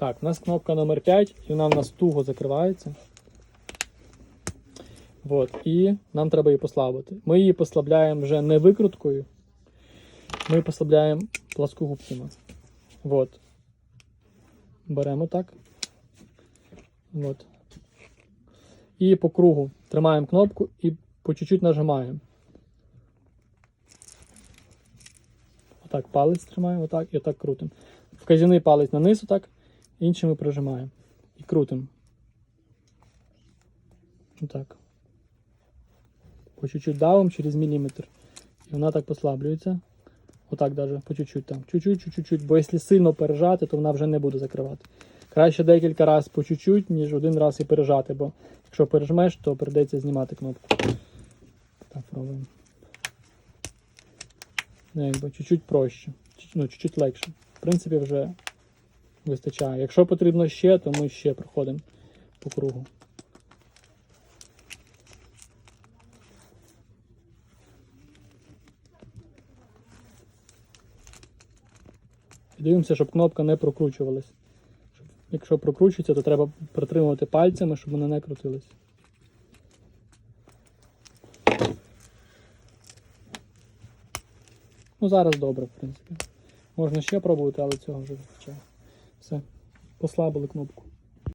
Так, у нас кнопка номер 5, і вона в нас туго закривається. От, і нам треба її послабити. Ми її послабляємо вже не викруткою, ми її послабляємо пласкогубцями. От. Беремо так. От. І по кругу тримаємо кнопку і по чуть-чуть нажимаємо. Отак палець тримаємо, отак і отак крутимо. Вказівний палець на низ, отак, іншими прижимаємо. І крутимо. Отак. По чуть-чуть давим через міліметр. І вона так послаблюється. Отак даже, по чуть-чуть там. Чуть-чуть, чуть-чуть. Бо якщо сильно пережати, то вона вже не буде закривати. Краще декілька разів по чуть-чуть, ніж один раз і пережати, бо якщо пережмеш, то прийдеться знімати кнопку. Так, пробуємо. Ну, якби чуть-чуть проще. Ну, чуть-чуть легше. В принципі, вже вистачає. Якщо потрібно ще, то ми ще проходимо по кругу. Дивимося, щоб кнопка не прокручувалась. Якщо прокручується, то треба притримувати пальцями, щоб вона не крутилась. Ну, зараз добре, в принципі. Можна ще пробувати, але цього вже вистачає. Все. Послабили кнопку.